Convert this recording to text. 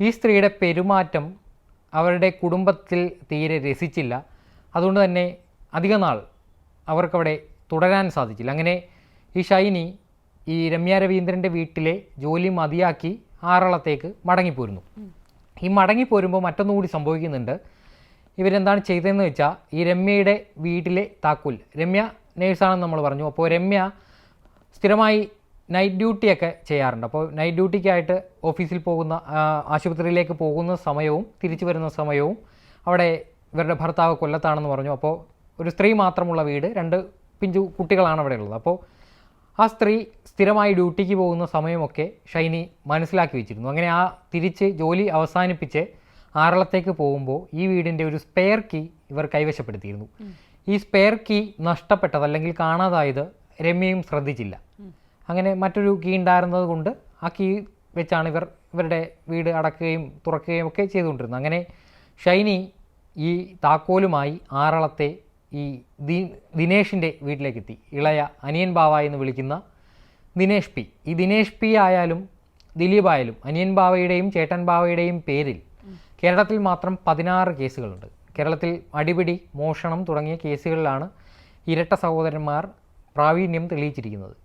ഈ സ്ത്രീയുടെ പെരുമാറ്റം അവരുടെ കുടുംബത്തിൽ തീരെ രസിച്ചില്ല. അതുകൊണ്ട് തന്നെ അധികനാൾ അവർക്കവിടെ തുടരാൻ സാധിച്ചില്ല. അങ്ങനെ ഈ ഷൈനി ഈ രമ്യ രവീന്ദ്രന്റെ വീട്ടിലെ ജോലി മതിയാക്കി ആറളത്തേക്ക് മടങ്ങിപ്പോരുന്നു. ഈ മടങ്ങിപ്പോരുമ്പോൾ മറ്റൊന്നുകൂടി സംഭവിക്കുന്നുണ്ട്. ഇവരെന്താണ് ചെയ്തതെന്ന് വെച്ചാൽ ഈ രമ്യയുടെ വീട്ടിലെ താക്കോൽ രമ്യ നേഴ്സാണെന്ന് നമ്മൾ പറഞ്ഞു. അപ്പോൾ രമ്യ സ്ഥിരമായി നൈറ്റ് ഡ്യൂട്ടിയൊക്കെ ചെയ്യാറുണ്ട്. അപ്പോൾ നൈറ്റ് ഡ്യൂട്ടിക്കായിട്ട് ഓഫീസിൽ പോകുന്ന ആശുപത്രിയിലേക്ക് പോകുന്ന സമയവും തിരിച്ചു വരുന്ന സമയവും അവിടെ ഇവരുടെ ഭർത്താവ് കൊല്ലത്താണെന്ന് പറഞ്ഞു. അപ്പോൾ ഒരു സ്ത്രീ മാത്രമുള്ള വീട് രണ്ട് പിഞ്ചു കുട്ടികളാണ് അവിടെ ഉള്ളത്. അപ്പോൾ ആ സ്ത്രീ സ്ഥിരമായി ഡ്യൂട്ടിക്ക് പോകുന്ന സമയമൊക്കെ ഷൈനി മനസ്സിലാക്കി വെച്ചിരുന്നു. അങ്ങനെ ആ തിരിച്ച് ജോലി അവസാനിപ്പിച്ച് ആറളത്തേക്ക് പോകുമ്പോൾ ഈ വീടിന്റെ ഒരു സ്പെയർ കീ ഇവർ കൈവശപ്പെടുത്തിയിരുന്നു. ഈ സ്പെയർ കീ നഷ്ടപ്പെട്ടത് അല്ലെങ്കിൽ കാണാതായത് രമ്യയും ശ്രദ്ധിച്ചില്ല. അങ്ങനെ മറ്റൊരു കീ ഉണ്ടായിരുന്നത് കൊണ്ട് ആ കീ വെച്ചാണ് ഇവർ ഇവരുടെ വീട് അടക്കുകയും തുറക്കുകയും ഒക്കെ ചെയ്തുകൊണ്ടിരുന്നത്. അങ്ങനെ ഷൈനി ഈ താക്കോലുമായി ആറളത്തെ ഈ ദി ദിനേഷിന്റെ വീട്ടിലേക്കെത്തി. ഇളയ അനിയൻ ബാവ എന്ന് വിളിക്കുന്ന ദിനേഷ് പി. ഈ ദിനേഷ് പി ആയാലും ദിലീപ് ആയാലും അനിയൻ ബാവയുടെയും ചേട്ടൻ ബാവയുടെയും പേരിൽ കേരളത്തിൽ മാത്രം പതിനാറ് കേസുകളുണ്ട്. കേരളത്തിൽ അടിപിടി മോഷണം തുടങ്ങിയ കേസുകളിലാണ് ഇരട്ട സഹോദരന്മാർ പ്രാവീണ്യം തെളിയിച്ചിരിക്കുന്നത്.